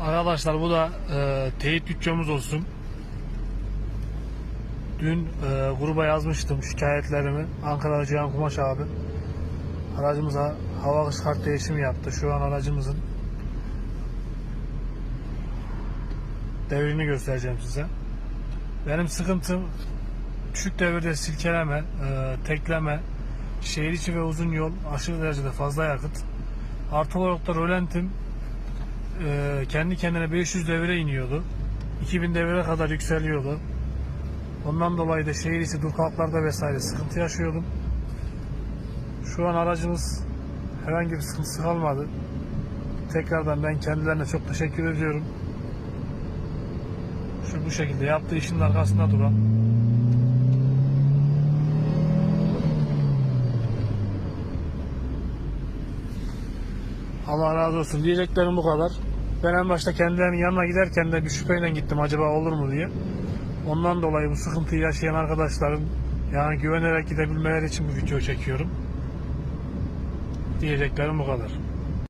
Arkadaşlar bu da e, teyit bütçemiz olsun. Dün e, gruba yazmıştım şikayetlerimi. Ankara'da Cihan Kumaş abi. Aracımıza hava kart değişimi yaptı. Şu an aracımızın devrini göstereceğim size. Benim sıkıntım düşük devirde silkeleme, e, tekleme, şehir içi ve uzun yol aşırı derecede fazla yakıt. Artı olarak da rölentim kendi kendine 500 devire iniyordu. 2000 devire kadar yükseliyordu. Ondan dolayı da şehir içi dur kalklarda vesaire sıkıntı yaşıyordum. Şu an aracımız herhangi bir sıkıntısı kalmadı. Tekrardan ben kendilerine çok teşekkür ediyorum. Şu bu şekilde yaptığı işin arkasında duran. Allah razı olsun. Diyeceklerim bu kadar. Ben en başta kendilerinin yanına giderken de bir şüpheyle gittim acaba olur mu diye. Ondan dolayı bu sıkıntıyı yaşayan arkadaşların yani güvenerek gidebilmeleri için bu video çekiyorum. Diyeceklerim bu kadar.